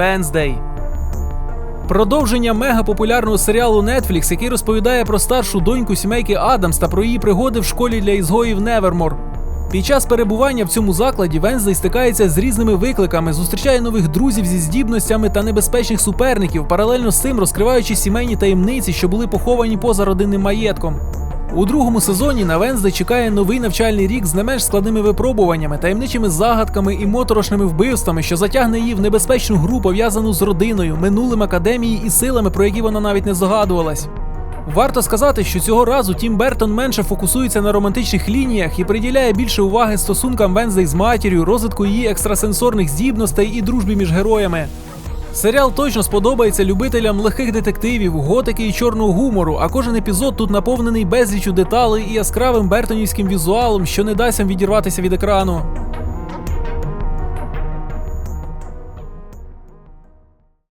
Венздей. Продовження мегапопулярного серіалу Netflix, який розповідає про старшу доньку сімейки Адамс та про її пригоди в школі для ізгоїв Невермор. Під час перебування в цьому закладі Венздей стикається з різними викликами, зустрічає нових друзів зі здібностями та небезпечних суперників, паралельно з цим розкриваючи сімейні таємниці, що були поховані поза родинним маєтком. У другому сезоні на Венздей чекає новий навчальний рік з не менш складними випробуваннями, таємничими загадками і моторошними вбивствами, що затягне її в небезпечну гру, пов'язану з родиною, минулим академії і силами, про які вона навіть не здогадувалась. Варто сказати, що цього разу Тім Бертон менше фокусується на романтичних лініях і приділяє більше уваги стосункам Венздей з матір'ю, розвитку її екстрасенсорних здібностей і дружбі між героями. Серіал точно сподобається любителям легких детективів, готики і чорного гумору, а кожен епізод тут наповнений безлічю деталей і яскравим бертонівським візуалом, що не дасть вам відірватися від екрану.